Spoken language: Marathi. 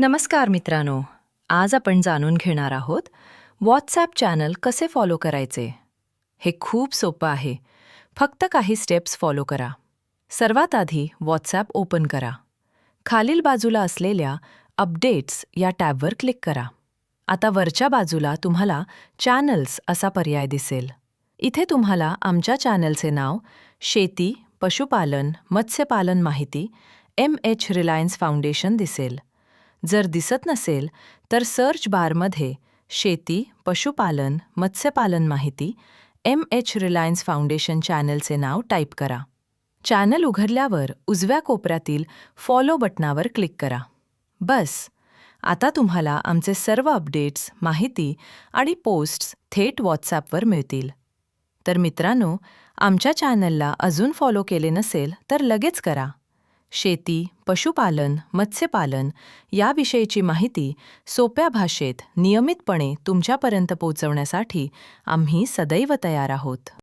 नमस्कार मित्रांनो आज आपण जाणून घेणार आहोत व्हॉट्सॲप चॅनल कसे फॉलो करायचे. हे खूप सोपं आहे. फक्त काही स्टेप्स फॉलो करा. सर्वात आधी व्हॉट्सॲप ओपन करा. खालील बाजूला असलेल्या अपडेट्स या टॅबवर क्लिक करा. आता वरच्या बाजूला तुम्हाला चॅनल्स असा पर्याय दिसेल. इथे तुम्हाला आमच्या चॅनलचे नाव शेती पशुपालन मत्स्यपालन माहिती एम एच रिलायन्स फाउंडेशन दिसेल. जर दिसत नसेल तर सर्च बारमध्ये शेती पशुपालन मत्स्यपालन माहिती एम एच रिलायन्स फाउंडेशन चॅनलचे नाव टाईप करा. चॅनल उघडल्यावर उजव्या कोपऱ्यातील फॉलो बटनावर क्लिक करा. बस आता तुम्हाला आमचे सर्व अपडेट्स माहिती आणि पोस्ट्स थेट व्हॉट्सॲपवर मिळतील. तर मित्रांनो आमच्या चॅनलला अजून फॉलो केले नसेल तर लगेच करा. शेती पशुपालन मत्स्यपालन याविषयीची माहिती सोप्या भाषेत नियमितपणे तुमच्यापर्यंत पोहोचवण्यासाठी आम्ही सदैव तयार आहोत.